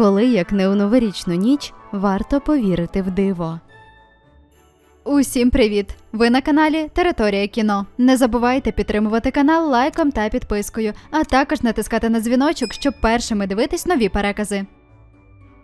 Коли, як не у новорічну ніч, варто повірити в диво. Усім привіт! Ви на каналі Територія кіно. Не забувайте підтримувати канал лайком та підпискою, а також натискати на дзвіночок, щоб першими дивитись нові перекази.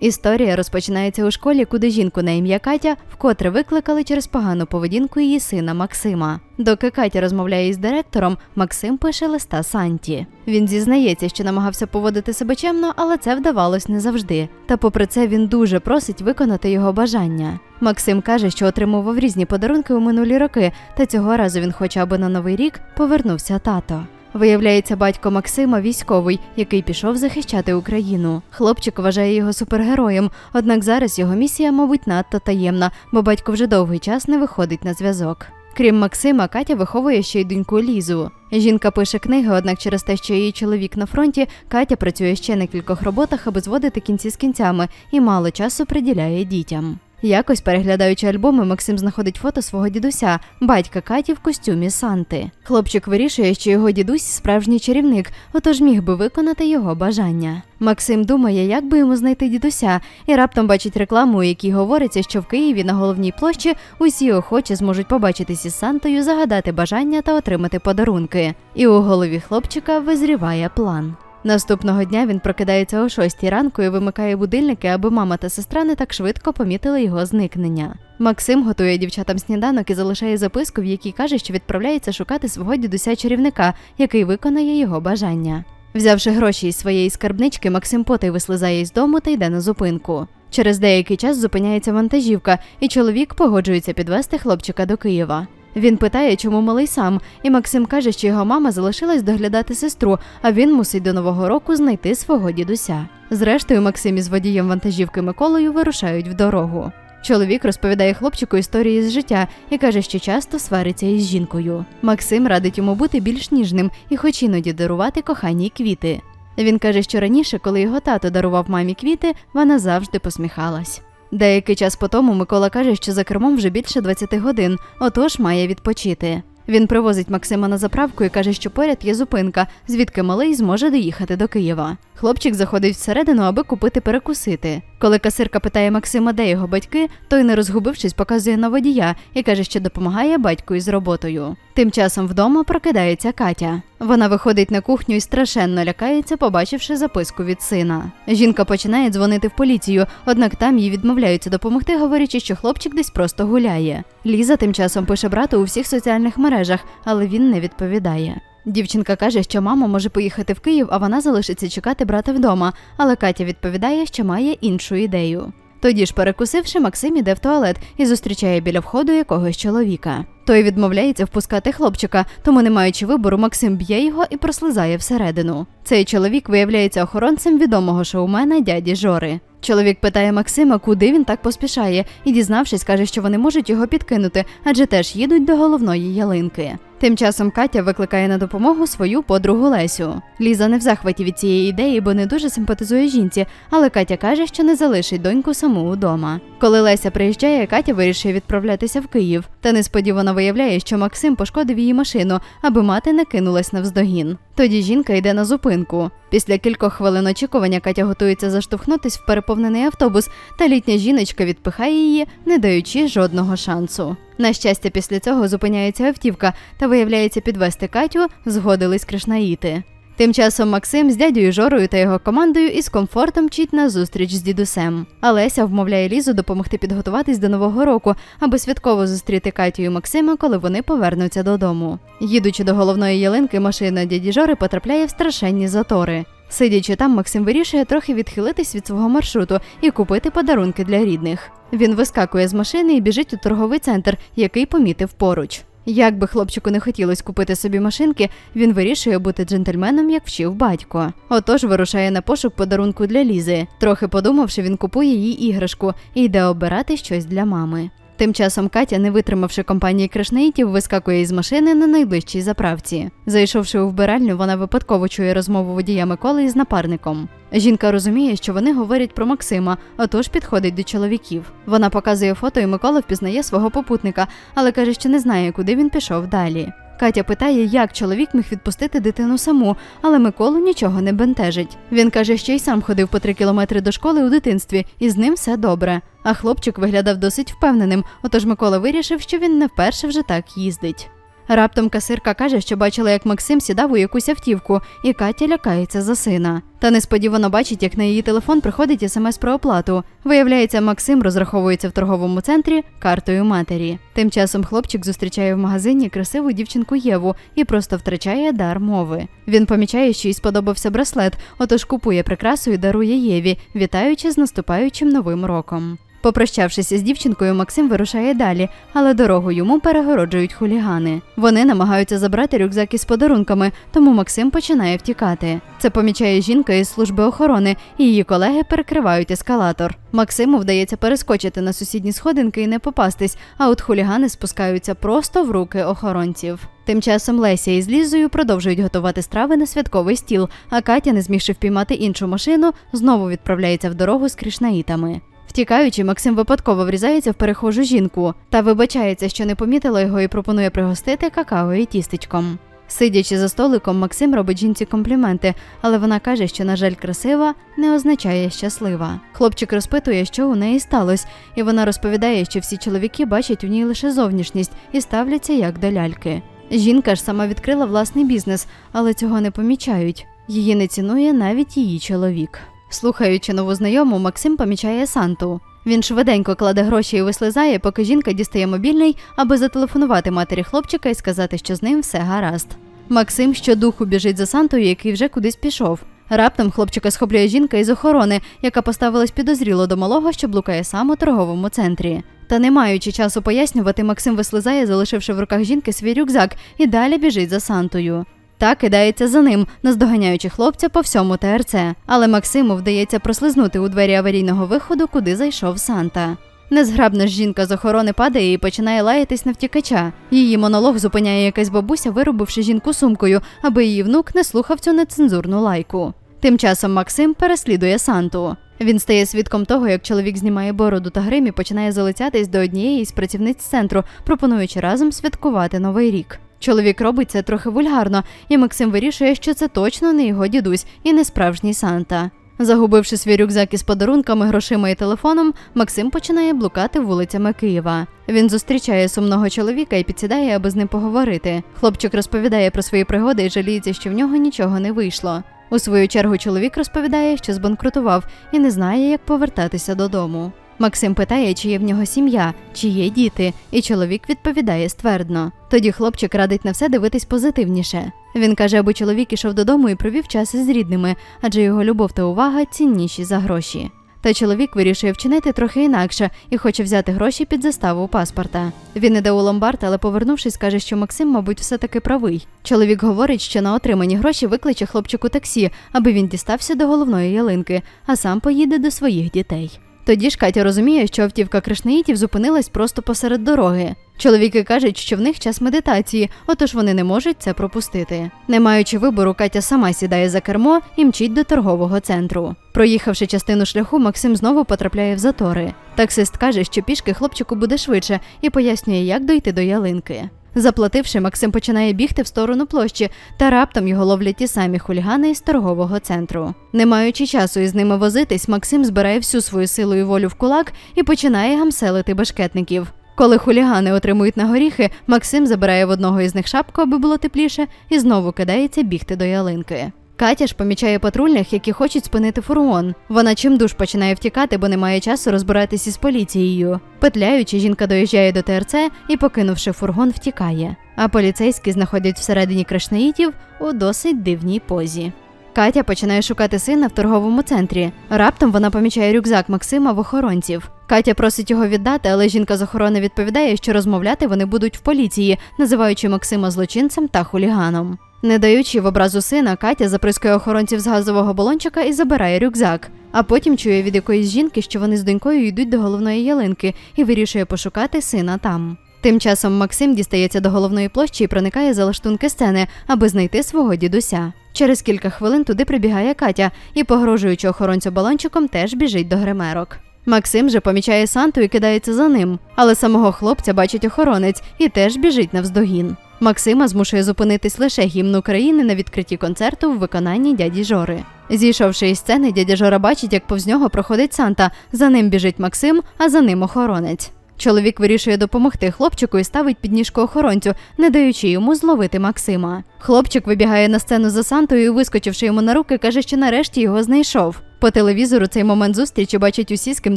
Історія розпочинається у школі, куди жінку на ім'я Катя вкотре викликали через погану поведінку її сина Максима. Доки Катя розмовляє із директором, Максим пише листа Санті. Він зізнається, що намагався поводити себе чемно, але це вдавалось не завжди. Та попри це він дуже просить виконати його бажання. Максим каже, що отримував різні подарунки у минулі роки, та цього разу він хоча б на новий рік повернувся тато. Виявляється, батько Максима військовий, який пішов захищати Україну. Хлопчик вважає його супергероєм, однак зараз його місія, мабуть, надто таємна, бо батько вже довгий час не виходить на зв'язок. Крім Максима, Катя виховує ще й доньку Лізу. Жінка пише книги, однак через те, що її чоловік на фронті, Катя працює ще на кількох роботах, аби зводити кінці з кінцями, і мало часу приділяє дітям. Якось переглядаючи альбоми, Максим знаходить фото свого дідуся, батька Каті в костюмі Санти. Хлопчик вирішує, що його дідусь справжній чарівник, отож міг би виконати його бажання. Максим думає, як би йому знайти дідуся, і раптом бачить рекламу, у якій говориться, що в Києві на головній площі усі охочі зможуть побачитись із Сантою, загадати бажання та отримати подарунки. І у голові хлопчика визріває план. Наступного дня він прокидається о 6 ранку і вимикає будильники, аби мама та сестра не так швидко помітили його зникнення. Максим готує дівчатам сніданок і залишає записку, в якій каже, що відправляється шукати свого дідуся чарівника, який виконає його бажання. Взявши гроші із своєї скарбнички, Максим потай вислизає із дому та йде на зупинку. Через деякий час зупиняється вантажівка, і чоловік погоджується підвести хлопчика до Києва. Він питає, чому малий сам, і Максим каже, що його мама залишилась доглядати сестру, а він мусить до нового року знайти свого дідуся. Зрештою, Максим із водієм вантажівки Миколою вирушають в дорогу. Чоловік розповідає хлопчику історії з життя і каже, що часто свариться із жінкою. Максим радить йому бути більш ніжним і хоч іноді дарувати коханій квіти. Він каже, що раніше, коли його тато дарував мамі квіти, вона завжди посміхалась. Деякий час по тому Микола каже, що за кермом вже більше 20 годин, отож має відпочити. Він привозить Максима на заправку і каже, що поряд є зупинка, звідки малий зможе доїхати до Києва. Хлопчик заходить всередину, аби купити перекусити. Коли касирка питає Максима, де його батьки, той, не розгубившись, показує на водія і каже, що допомагає батьку із роботою. Тим часом вдома прокидається Катя. Вона виходить на кухню і страшенно лякається, побачивши записку від сина. Жінка починає дзвонити в поліцію, однак там їй відмовляються допомогти, говорячи, що хлопчик десь просто гуляє. Ліза тим часом пише брату у всіх соціальних мережах, але він не відповідає. Дівчинка каже, що мама може поїхати в Київ, а вона залишиться чекати брата вдома, але Катя відповідає, що має іншу ідею. Тоді ж, перекусивши, Максим іде в туалет і зустрічає біля входу якогось чоловіка. Той відмовляється впускати хлопчика, тому, не маючи вибору, Максим б'є його і прослизає всередину. Цей чоловік виявляється охоронцем відомого шоумена дяді Жори. Чоловік питає Максима, куди він так поспішає, і, дізнавшись, каже, що вони можуть його підкинути, адже теж їдуть до головної ялинки. Тим часом Катя викликає на допомогу свою подругу Лесю. Ліза не в захваті від цієї ідеї, бо не дуже симпатизує жінці, але Катя каже, що не залишить доньку саму удома. Коли Леся приїжджає, Катя вирішує відправлятися в Київ, та несподівано виявляє, що Максим пошкодив її машину, аби мати не кинулась навздогін. Тоді жінка йде на зупинку. Після кількох хвилин очікування Катя готується заштовхнутись в переповнений автобус, та літня жіночка відпихає її, не даючи жодного шансу. На щастя, після цього зупиняється автівка та виявляється підвести Катю, згодились кришнаїти. Тим часом Максим з дядьою Жорою та його командою із комфортом мчить на зустріч з дідусем. А Леся вмовляє Лізу допомогти підготуватись до нового року, аби святково зустріти Катю і Максима, коли вони повернуться додому. Їдучи до головної ялинки, машина дяді Жори потрапляє в страшенні затори. Сидячи там, Максим вирішує трохи відхилитись від свого маршруту і купити подарунки для рідних. Він вискакує з машини і біжить у торговий центр, який помітив поруч. Як би хлопчику не хотілося купити собі машинки, він вирішує бути джентльменом, як вчив батько. Отож вирушає на пошук подарунку для Лізи. Трохи подумавши, він купує їй іграшку і йде обирати щось для мами. Тим часом Катя, не витримавши компанії кришнеїтів, вискакує із машини на найближчій заправці. Зайшовши у вбиральню, вона випадково чує розмову водія Миколи із напарником. Жінка розуміє, що вони говорять про Максима, отож підходить до чоловіків. Вона показує фото, і Микола впізнає свого попутника, але каже, що не знає, куди він пішов далі. Катя питає, як чоловік міг відпустити дитину саму, але Миколу нічого не бентежить. Він каже, що й сам ходив по три кілометри до школи у дитинстві, і з ним все добре. А хлопчик виглядав досить впевненим, отож Микола вирішив, що він не вперше вже так їздить. Раптом касирка каже, що бачила, як Максим сідав у якусь автівку, і Катя лякається за сина. Та несподівано бачить, як на її телефон приходить смс про оплату. Виявляється, Максим розраховується в торговому центрі картою матері. Тим часом хлопчик зустрічає в магазині красиву дівчинку Єву і просто втрачає дар мови. Він помічає, що їй сподобався браслет, отож купує прикрасу і дарує Єві, вітаючи з наступаючим новим роком. Попрощавшися з дівчинкою, Максим вирушає далі, але дорогу йому перегороджують хулігани. Вони намагаються забрати рюкзак із подарунками, тому Максим починає втікати. Це помічає жінка із служби охорони, і її колеги перекривають ескалатор. Максиму вдається перескочити на сусідні сходинки і не попастись, а от хулігани спускаються просто в руки охоронців. Тим часом Леся із Лізою продовжують готувати страви на святковий стіл, а Катя, не змігши впіймати іншу машину, знову відправляється в дорогу з кришнаїтами. Втікаючи, Максим випадково врізається в перехожу жінку та вибачається, що не помітила його і пропонує пригостити какао і тістечком. Сидячи за столиком, Максим робить жінці компліменти, але вона каже, що, на жаль, красива не означає щаслива. Хлопчик розпитує, що у неї сталося, і вона розповідає, що всі чоловіки бачать у ній лише зовнішність і ставляться як до ляльки. Жінка ж сама відкрила власний бізнес, але цього не помічають. Її не цінує навіть її чоловік. Слухаючи нову знайому, Максим помічає Санту. Він швиденько кладе гроші і вислизає, поки жінка дістає мобільний, аби зателефонувати матері хлопчика і сказати, що з ним все гаразд. Максим щодуху біжить за Сантою, який вже кудись пішов. Раптом хлопчика схоплює жінка із охорони, яка поставилась підозріло до малого, що блукає сам у торговому центрі. Та не маючи часу пояснювати, Максим вислизає, залишивши в руках жінки свій рюкзак, і далі біжить за Сантою. Та кидається за ним, наздоганяючи хлопця по всьому ТРЦ. Але Максиму вдається прослизнути у двері аварійного виходу, куди зайшов Санта. Незграбна ж жінка з охорони падає і починає лаятись на втікача. Її монолог зупиняє якась бабуся, вирубивши жінку сумкою, аби її внук не слухав цю нецензурну лайку. Тим часом Максим переслідує Санту. Він стає свідком того, як чоловік знімає бороду та грим і починає залицятись до однієї із працівниць центру, пропонуючи разом святкувати новий рік. Чоловік робить це трохи вульгарно, і Максим вирішує, що це точно не його дідусь і не справжній Санта. Загубивши свій рюкзак із подарунками, грошима і телефоном, Максим починає блукати вулицями Києва. Він зустрічає сумного чоловіка і підсідає, аби з ним поговорити. Хлопчик розповідає про свої пригоди і жаліється, що в нього нічого не вийшло. У свою чергу чоловік розповідає, що збанкрутував і не знає, як повертатися додому. Максим питає, чи є в нього сім'я, чи є діти, і чоловік відповідає ствердно. Тоді хлопчик радить на все дивитись позитивніше. Він каже, аби чоловік ішов додому і провів час із рідними, адже його любов та увага цінніші за гроші. Та чоловік вирішує вчинити трохи інакше і хоче взяти гроші під заставу паспорта. Він іде у ломбард, але повернувшись, каже, що Максим, мабуть, все таки правий. Чоловік говорить, що на отримані гроші викличе хлопчику таксі, аби він дістався до головної ялинки, а сам поїде до своїх дітей. Тоді ж Катя розуміє, що автівка кришнаїтів зупинилась просто посеред дороги. Чоловіки кажуть, що в них час медитації, отож вони не можуть це пропустити. Не маючи вибору, Катя сама сідає за кермо і мчить до торгового центру. Проїхавши частину шляху, Максим знову потрапляє в затори. Таксист каже, що пішки хлопчику буде швидше, і пояснює, як дойти до ялинки. Заплативши, Максим починає бігти в сторону площі, та раптом його ловлять ті самі хулігани із торгового центру. Не маючи часу із ними возитись, Максим збирає всю свою силу і волю в кулак і починає гамселити башкетників. Коли хулігани отримують на горіхи, Максим забирає в одного із них шапку, аби було тепліше, і знову кидається бігти до ялинки. Катя ж помічає патрульних, які хочуть спинити фургон. Вона чимдуж починає втікати, бо не має часу розбиратись із поліцією. Петляючи, жінка доїжджає до ТРЦ і, покинувши фургон, втікає. А поліцейські знаходять всередині кришнаїтів у досить дивній позі. Катя починає шукати сина в торговому центрі. Раптом вона помічає рюкзак Максима в охоронців. Катя просить його віддати, але жінка з охорони відповідає, що розмовляти вони будуть в поліції, називаючи Максима злочинцем та хуліганом. Не даючи в образу сина, Катя заприскує охоронців з газового балончика і забирає рюкзак. А потім чує від якоїсь жінки, що вони з донькою йдуть до головної ялинки і вирішує пошукати сина там. Тим часом Максим дістається до головної площі і проникає за лаштунки сцени, аби знайти свого дідуся. Через кілька хвилин туди прибігає Катя і, погрожуючи охоронцю балончиком, теж біжить до гримерок. Максим же помічає Санту і кидається за ним, але самого хлопця бачить охоронець і теж біжить навздогін. Максима змушує зупинитись лише гімн України на відкритті концерту в виконанні дяді Жори. Зійшовши із сцени, дядя Жора бачить, як повз нього проходить Санта. За ним біжить Максим, а за ним охоронець. Чоловік вирішує допомогти хлопчику і ставить підніжку охоронцю, не даючи йому зловити Максима. Хлопчик вибігає на сцену за Сантою і, вискочивши йому на руки, каже, що нарешті його знайшов. По телевізору цей момент зустрічі бачать усі, з ким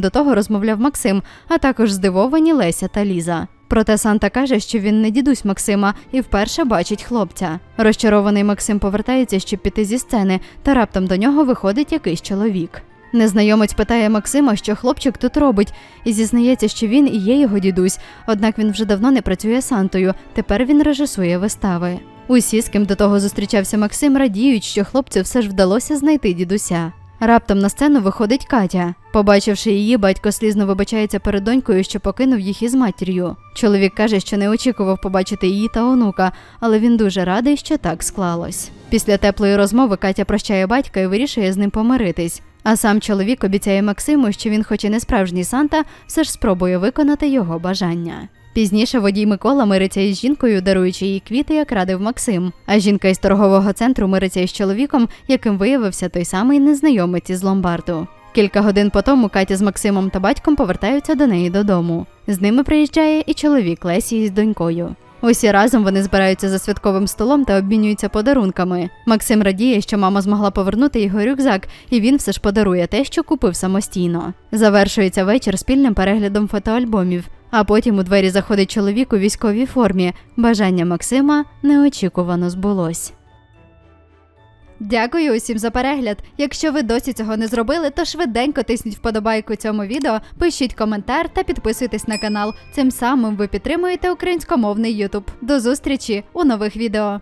до того розмовляв Максим, а також здивовані Леся та Ліза. Проте Санта каже, що він не дідусь Максима і вперше бачить хлопця. Розчарований Максим повертається, щоб піти зі сцени, та раптом до нього виходить якийсь чоловік. Незнайомець питає Максима, що хлопчик тут робить, і зізнається, що він і є його дідусь, однак він вже давно не працює Сантою, тепер він режисує вистави. Усі, з ким до того зустрічався Максим, радіють, що хлопцю все ж вдалося знайти дідуся. Раптом на сцену виходить Катя. Побачивши її, батько слізно вибачається перед донькою, що покинув їх із матір'ю. Чоловік каже, що не очікував побачити її та онука, але він дуже радий, що так склалось. Після теплої розмови Катя прощає батька і вирішує з ним помиритись. А сам чоловік обіцяє Максиму, що він, хоч і не справжній Санта, все ж спробує виконати його бажання. Пізніше водій Микола мириться із жінкою, даруючи їй квіти, як радив Максим. А жінка із торгового центру мириться із чоловіком, яким виявився той самий незнайомець із ломбарду. Кілька годин по тому Катя з Максимом та батьком повертаються до неї додому. З ними приїжджає і чоловік Лесі із донькою. Усі разом вони збираються за святковим столом та обмінюються подарунками. Максим радіє, що мама змогла повернути його рюкзак, і він все ж подарує те, що купив самостійно. Завершується вечір спільним переглядом фотоальбомів. А потім у двері заходить чоловік у військовій формі. Бажання Максима неочікувано збулось. Дякую усім за перегляд. Якщо ви досі цього не зробили, то швиденько тисніть вподобайку цьому відео, пишіть коментар та підписуйтесь на канал. Цим самим ви підтримуєте українськомовний Ютуб. До зустрічі у нових відео.